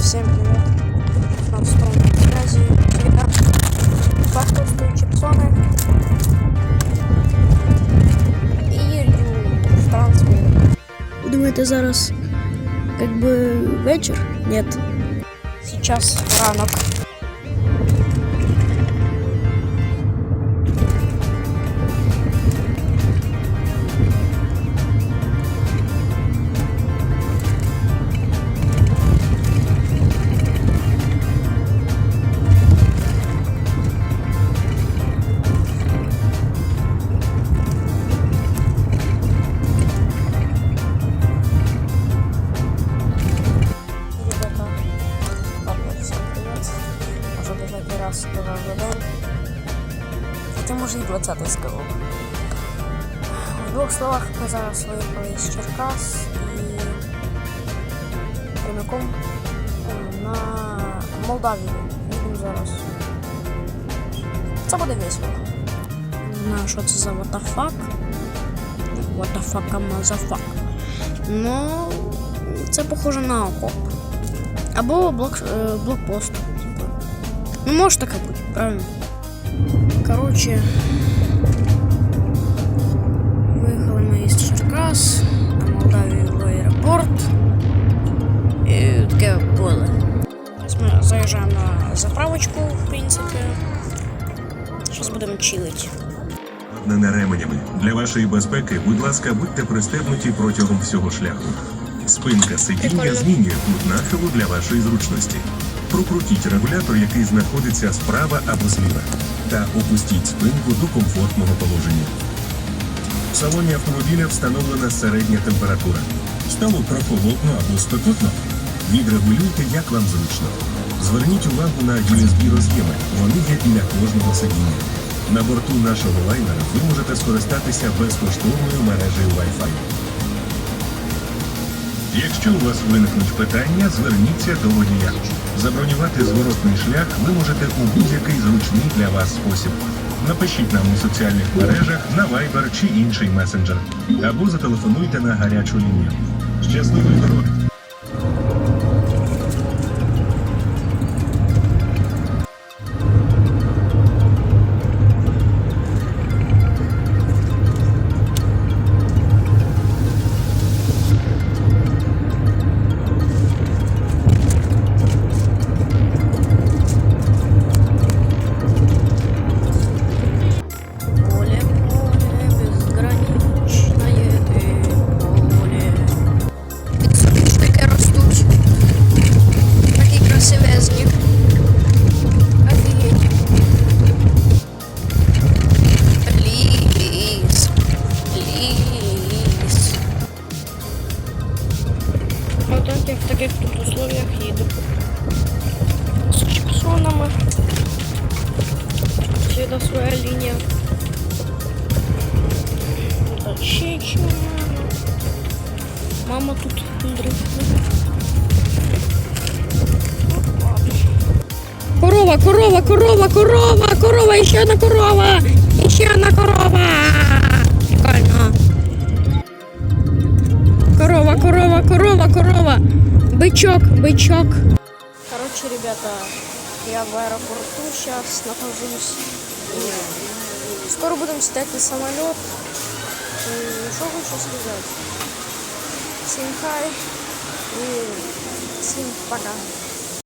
Всем привет. На втором связи. Я Бахтовские чипсоны. І Рю в трансфері. Думаєте, зараз как би вечір? Ні. Сейчас ранок. Може і 20 сказав. В двох словах ми зараз виїхали з Черкас і прямиком е, на Молдавію. Їдемо зараз. Це буде весело. Не знаю, що це за the fuck, motherfuck. Ну, це похоже на окоп. Або блок, е, блокпост. Типу. Ну, може таке бути, правильно? Коротше. Виїхали ми із Черкас на Молдавію в аеропорт. І таке поле. Зараз ми заїжджаємо на заправочку, в принципі. Зараз будемо чилити. не ременями. Для вашої безпеки, будь ласка, будьте пристебнуті протягом всього шляху. Спинка сидіння змінює кут нахилу для вашої зручності. Прокрутіть регулятор, який знаходиться справа або зліва, та опустіть спинку до комфортного положення. В салоні автомобіля встановлена середня температура. Стало прохолодно або спекотно. Відрегулюйте, як вам зручно. Зверніть увагу на USB роз'єми. Вони є біля кожного сидіння. На борту нашого лайнера ви можете скористатися безкоштовною мережею Wi-Fi. Якщо у вас виникнуть питання, зверніться до водія. Забронювати зворотний шлях ви можете у будь-який зручний для вас спосіб. Напишіть нам у соціальних мережах на Viber чи інший месенджер. Або зателефонуйте на гарячу лінію. Щасливої дороги! Линия. Это чечи, мама. Тут. Корова, корова, корова, корова, корова, еще одна корова, еще одна корова. Прикольно. Корова, корова, корова, корова. Бычок, бычок. Короче, ребята, я в аэропорту сейчас нахожусь. Скоро будем читать на самоліт. Що хочу сказать, Всім хай і всім пока.